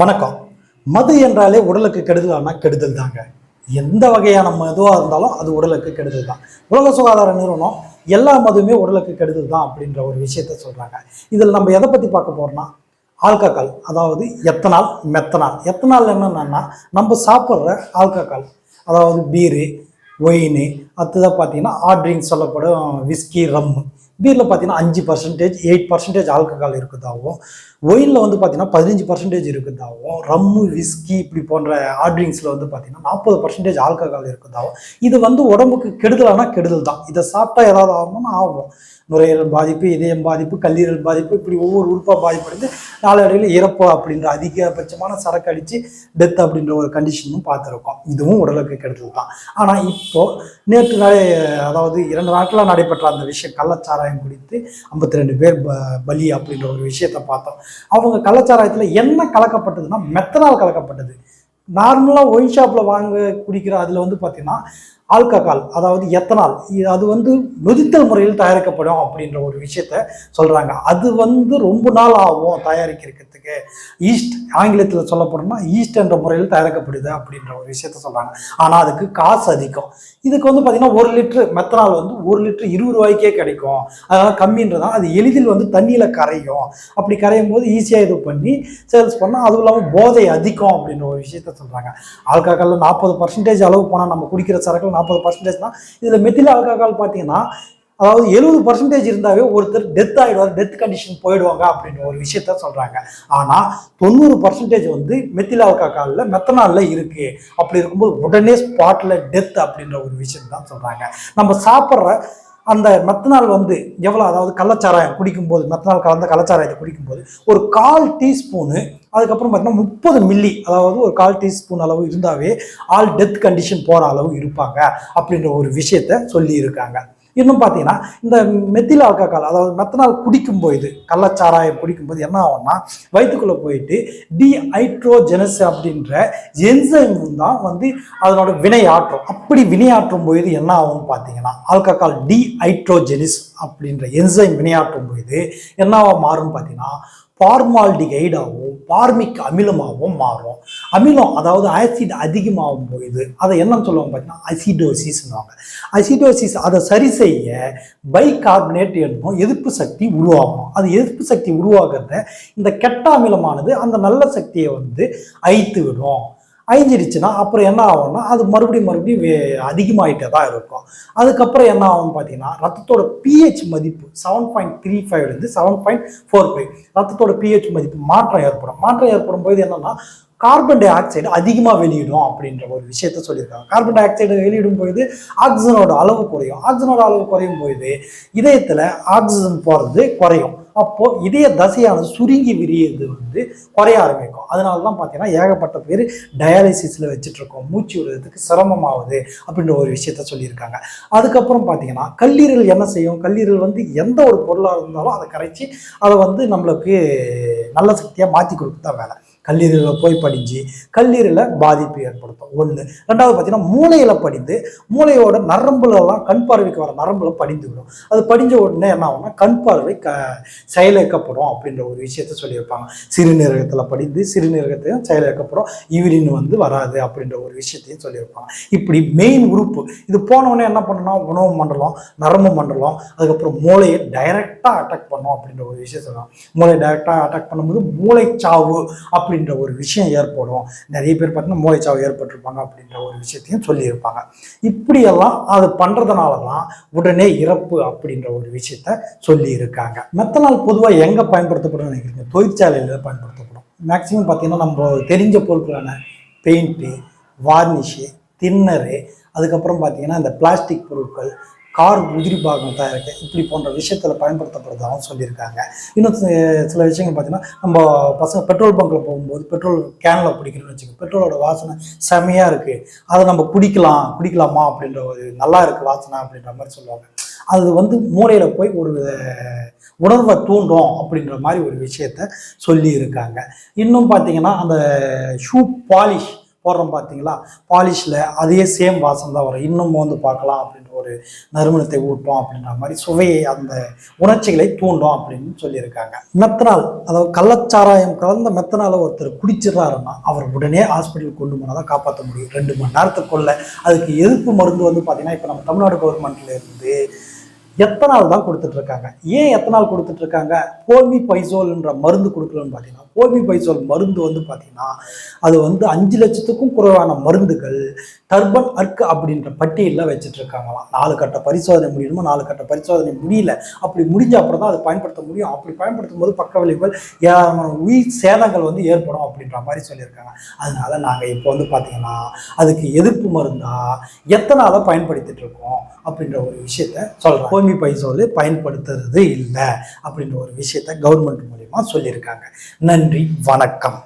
வணக்கம். மது என்றாலே உடலுக்கு கெடுதலானா கெடுதல் தாங்க. எந்த வகையான மதுவாக இருந்தாலும் அது உடலுக்கு கெடுதல் தான். உலக சுகாதார நிறுவனம் எல்லா மதுவுமே உடலுக்கு கெடுதல் தான் அப்படின்ற ஒரு விஷயத்த சொல்கிறாங்க இதில் நம்ம எதை பற்றி பார்க்க போகிறோம்னா ஆல்கஹால் அதாவது எத்தனால் மெத்தனால். எத்தனால் என்னென்னா நம்ம சாப்பிட்ற ஆல்கஹால். அதாவது பீரு ஒயின் அடுத்ததாக பார்த்தீங்கன்னா ஹார்ட் சொல்லப்படும் விஸ்கி ரம்மு பீரில் பார்த்தீங்கன்னா அஞ்சு பர்சன்டேஜ் எயிட் பர்சன்டேஜ் ஆல்கஹால் இருக்குதாகவும் ஒயினில் வந்து பார்த்தீங்கன்னா பதினஞ்சு பர்சன்டேஜ் இருக்குதாகவும் ரம்மு விஸ்கி இப்படி போன்ற ஹார்ட் ட்ரிங்க்ஸில் வந்து பார்த்தீங்கன்னா நாற்பது பர்சன்டேஜ் ஆல்கஹால் இருக்குதாகவும் இது வந்து உடம்புக்கு கெடுதலானா கெடுதல் தான் இதை சாப்பிட்டா ஏதாவது ஆகும்னா ஆகும். நுரையீரல் பாதிப்பு இதயம் பாதிப்பு கல்லீரல் பாதிப்பு இப்படி ஒவ்வொரு உறுப்பாக பாதிப்படைந்து நாளடைவில் இறப்பு அப்படின்ற அதிகபட்சமான சரக்கு அடித்து டெத் அப்படின்ற ஒரு கண்டிஷனும் பார்த்துருக்கோம். இதுவும் உடலுக்கு கெடுதல் தான். ஆனால் இப்போது நேற்று நாளே அதாவது இரண்டு நாட்களாக நடைபெற்ற அந்த விஷயம் கள்ளச்சாராயம் குறித்து ஐம்பத்தி ரெண்டு பேர் ப பலி அப்படின்ற ஒரு விஷயத்தை பார்த்தோம். அவங்க கள்ளச்சாராயத்தில் என்ன கலக்கப்பட்டதுன்னா மெத்தனால் கலக்கப்பட்டது. நார்மலாக ஒயின் ஷாப்பில் வாங்க குடிக்கிற அதில் வந்து பார்த்திங்கன்னா ஆல்கஹால் அதாவது எத்தனால் அது வந்து நொதித்தல் முறையில் தயாரிக்கப்படும் அப்படின்ற ஒரு விஷயத்த சொல்கிறாங்க அது வந்து ரொம்ப நாள் ஆகும் தயாரிக்கிறதுக்கு. ஈஸ்ட் ஆங்கிலத்தில் சொல்லப்படணும்னா ஈஸ்ட் என்ற முறையில் தயாரிக்கப்படுது அப்படின்ற ஒரு விஷயத்த சொல்கிறாங்க ஆனால் அதுக்கு காசு அதிகம். இதுக்கு வந்து பார்த்திங்கன்னா ஒரு லிட்ரு மெத்தனால் வந்து ஒரு லிட்ரு இருபது ரூபாய்க்கே கிடைக்கும். அதனால் கம்மின்றதான் அது எளிதில் வந்து தண்ணியில் கரையும். அப்படி கரையும் போது ஈஸியாக இது பண்ணி சேல்ஸ் பண்ணால் அதுவும் இல்லாமல் போதை அதிகம் அப்படின்ற ஒரு விஷயத்த சொல்கிறாங்க ஆல்கஹாலில் நாற்பது பர்சன்டேஜ் அளவு போனால் நம்ம குடிக்கிற சரக்கு நாற்பது பர்சன்டேஜ் தான். இதில் மெத்தில் ஆல்கஹால் பார்த்தீங்கன்னா அதாவது எழுபது பர்சன்டேஜ் இருந்தாவே ஒருத்தர் டெத் ஆகிடுவார் டெத் கண்டிஷன் போயிடுவாங்க அப்படின்ற ஒரு விஷயத்த சொல்கிறாங்க ஆனால் தொண்ணூறு பர்சன்டேஜ் வந்து மெத்தில் ஆல்கஹாலில் மெத்தனாலில் இருக்குது அப்படி இருக்கும்போது உடனே ஸ்பாட்டில் டெத் அப்படின்ற ஒரு விஷயம் தான் சொல்கிறாங்க நம்ம சாப்பிட்ற அந்த மெத்தனால் வந்து எவ்வளோ அதாவது கள்ளச்சாராயம் குடிக்கும்போது மெத்தனால் கலந்த கள்ளச்சாராயத்தை குடிக்கும்போது ஒரு கால் டீஸ்பூனு அதுக்கப்புறம் பார்த்தீங்கன்னா முப்பது மில்லி அதாவது ஒரு கால் டீஸ்பூன் அளவு இருந்தாவே ஆல் டெத் கண்டிஷன் போகிற அளவு இருப்பாங்க அப்படின்ற ஒரு விஷயத்த சொல்லியிருக்காங்க. இன்னும் பார்த்தீங்கன்னா இந்த மெத்தில் ஆல்கஹால் அதாவது மெத்தனால் குடிக்கும்போது கள்ளச்சாராயம் குடிக்கும்போது என்ன ஆகும்னா வயிற்றுக்குள்ளே போயிட்டு டிஹைட்ரோஜெனஸ் அப்படின்ற என்சைம் தான் வந்து அதனோட வினையாற்றும். அப்படி வினையாற்றும் போது என்ன ஆகும்னு பார்த்தீங்கன்னா ஆல்கஹால் டிஹைட்ரோஜெனிஸ் அப்படின்ற என்சைம் வினையாற்றும் போது என்னவா மாறும் பார்த்தீங்கன்னா பார்மால்டிகைடாகவும் பார்மிக் அமிலமாகவும் மாறும். அமிலம் அதாவது ஆசிட் அதிகமாகும் பொழுது அதை என்னன்னு சொல்லுவாங்க பார்த்தீங்கன்னா அசிடோசிஸ்னுவாங்க அசிடோசிஸ் அதை சரி செய்ய பைகார்பனேட் என்னும் எதிர்ப்பு சக்தி உருவாகும். அது எதிர்ப்பு சக்தி உருவாகிறத இந்த கெட்ட அமிலமானது அந்த நல்ல சக்தியை வந்து அழித்து விடும். அழிஞ்சிடுச்சுன்னா அப்புறம் என்ன ஆகும்னா அது மறுபடியும் மறுபடியும் வே- தான் இருக்கும். அதுக்கப்புறம் என்ன ஆகும்னு பார்த்தீங்கன்னா ரத்தத்தோட பிஹெச் மதிப்பு செவன் பாயிண்ட் த்ரீ ஃபைவ்லேருந்து செவன் பாயிண்ட் ஃபோர் ஃபைவ் ரத்தத்தோட பிஹெச் மதிப்பு மாற்றம் ஏற்படும். மாற்றம் ஏற்படும் போது என்னென்னா கார்பன் டை ஆக்சைடு அதிகமாக வெளியிடும் அப்படின்ற ஒரு விஷயத்த சொல்லியிருக்காங்க. கார்பன் டை ஆக்சைடு வெளியிடும் பொழுது ஆக்சிஜனோட அளவு குறையும். ஆக்சிஜனோட அளவு குறையும் பொழுது இதயத்தில் ஆக்சிஜன் போகிறது குறையும். அப்போ இதய தசையானது சுருங்கி விரியது வந்து குறைய ஆரம்பிக்கும். அதனால தான் பார்த்தீங்கன்னா ஏகப்பட்ட பேர் டயாலிசிஸில் வச்சுட்டு இருக்கோம் மூச்சு விடுறதுக்கு சிரமமாகுது அப்படின்ற ஒரு விஷயத்த சொல்லியிருக்காங்க. அதுக்கப்புறம் பார்த்தீங்கன்னா கல்லீரல் என்ன செய்யும்? கல்லீரல் வந்து எந்த ஒரு பொருளாக இருந்தாலும் அதை கரைச்சி அதை வந்து நம்மளுக்கு நல்ல சக்தியாக மாற்றி கொடுக்க தான் வேலை. கல்லீரலில் போய் படிஞ்சு கல்லீரலில் பாதிப்பு ஏற்படுத்தும். ஒன்று ரெண்டாவது பார்த்தீங்கன்னா மூளையில் படிந்து மூளையோட நரம்புலலாம் கண் பார்வைக்கு வர நரம்புல படிந்து விடும். அது படிஞ்ச உடனே என்ன ஆகும்னா கண் பார்வை க செயலிழக்கப்படும் அப்படின்ற ஒரு விஷயத்த சொல்லியிருப்பாங்க. சிறுநீரகத்தில் படிந்து சிறுநீரகத்தையும் செயலிழக்கப்படும். யூரின் வந்து வராது அப்படின்ற ஒரு விஷயத்தையும் சொல்லியிருப்பாங்க. இப்படி மெயின் உறுப்பு இது போன உடனே என்ன பண்ணணும்? உணவு மண்டலம் நரம்பு மண்டலம் அதுக்கப்புறம் மூளையை டைரெக்டாக அட்டாக் பண்ணும் அப்படின்ற ஒரு விஷயம் சொல்லலாம் மூளை டைரெக்டாக அட்டாக் பண்ணும்போது மூளைச்சாவு அப்படின்ற ஒரு விஷயம் ஏற்படும். நிறைய பேர் பார்த்தீங்கன்னா மூளைச்சாவு ஏற்பட்டிருப்பாங்க அப்படின்ற ஒரு விஷயத்தையும் சொல்லியிருப்பாங்க. இப்படியெல்லாம் அது பண்ணுறதுனால தான் உடனே இறப்பு அப்படின்ற ஒரு விஷயத்த சொல்லியிருக்காங்க. மெத்தனால் பொதுவாக எங்கே பயன்படுத்தப்படும் நினைக்கிறீங்க? தொழிற்சாலையில் பயன்படுத்தப்படும். மேக்ஸிமம் பார்த்தீங்கன்னா நம்ம தெரிஞ்ச பொருட்களான பெயிண்ட்டு வார்னிஷு தின்னரு அதுக்கப்புறம் பார்த்தீங்கன்னா இந்த பிளாஸ்டிக் பொருட்கள் கார் உதிரி பாகம் தயாரிக்க இப்படி போன்ற விஷயத்தில் பயன்படுத்தப்படுறதாகவும் சொல்லியிருக்காங்க. இன்னும் சில விஷயங்கள் பார்த்தீங்கன்னா நம்ம பசங்க பெட்ரோல் பங்க்கில் போகும்போது பெட்ரோல் கேனில் பிடிக்கிறோம்னு வச்சுக்கோங்க. பெட்ரோலோட வாசனை செமையாக இருக்குது அதை நம்ம குடிக்கலாம் குடிக்கலாமா அப்படின்ற ஒரு நல்லா இருக்குது வாசனை அப்படின்ற மாதிரி சொல்லுவாங்க. அது வந்து மூளையில் போய் ஒரு உணர்வை தூண்டும் அப்படின்ற மாதிரி ஒரு விஷயத்த சொல்லியிருக்காங்க. இன்னும் பார்த்தீங்கன்னா அந்த ஷூ பாலிஷ் போடுறோம் பார்த்தீங்களா? பாலிஷில் அதே சேம் வாசம் தான் வரும். இன்னும் வந்து பார்க்கலாம் அப்படின்ற ஒரு நறுமணத்தை ஊட்டும் அப்படின்ற மாதிரி சுவையை அந்த உணர்ச்சிகளை தூண்டும் அப்படின்னு சொல்லியிருக்காங்க. மெத்தனால் அதாவது கள்ளச்சாராயம் கலந்த மெத்தனால ஒருத்தர் குடிச்சிடறாருன்னா அவர் உடனே ஹாஸ்பிட்டல் கொண்டு போனால் தான் காப்பாற்ற முடியும். ரெண்டு மணி நேரத்துக்குள்ள அதுக்கு எதிர்ப்பு மருந்து வந்து பார்த்தீங்கன்னா இப்போ நம்ம தமிழ்நாடு கவர்மெண்ட்ல இருந்து எத்தனால் தான் கொடுத்துட்டு இருக்காங்க ஏன் எத்தனால் கொடுத்துட்டு இருக்காங்க போமி பைசோல்ன்ற மருந்து கொடுக்கலன்னு பார்த்தீங்கன்னா போமி பைசோல் மருந்து வந்து பார்த்தீங்கன்னா அது வந்து அஞ்சு லட்சத்துக்கும் குறைவான மருந்துகள் டர்பன் அர்க் அப்படின்ற பட்டியலில் வச்சுட்டு இருக்காங்களாம் நாலு கட்ட பரிசோதனை முடியணுமா? நாலு கட்ட பரிசோதனை முடியல. அப்படி முடிஞ்ச அப்புறம் தான் அதை பயன்படுத்த முடியும். அப்படி பயன்படுத்தும் போது பக்க விளைவுகள் ஏராளமான உயிர் சேதங்கள் வந்து ஏற்படும் அப்படின்ற மாதிரி சொல்லியிருக்காங்க. அதனால நாங்கள் இப்போ வந்து பார்த்தீங்கன்னா அதுக்கு எதிர்ப்பு மருந்தா எத்தனால பயன்படுத்திட்டு இருக்கோம் அப்படின்ற ஒரு விஷயத்த சொல்கிறோம் ஹோமி பைசோல் பயன்படுத்துறது இல்லை அப்படின்ற ஒரு விஷயத்த கவர்மெண்ட் மூலியமா சொல்லியிருக்காங்க. நன்றி வணக்கம்.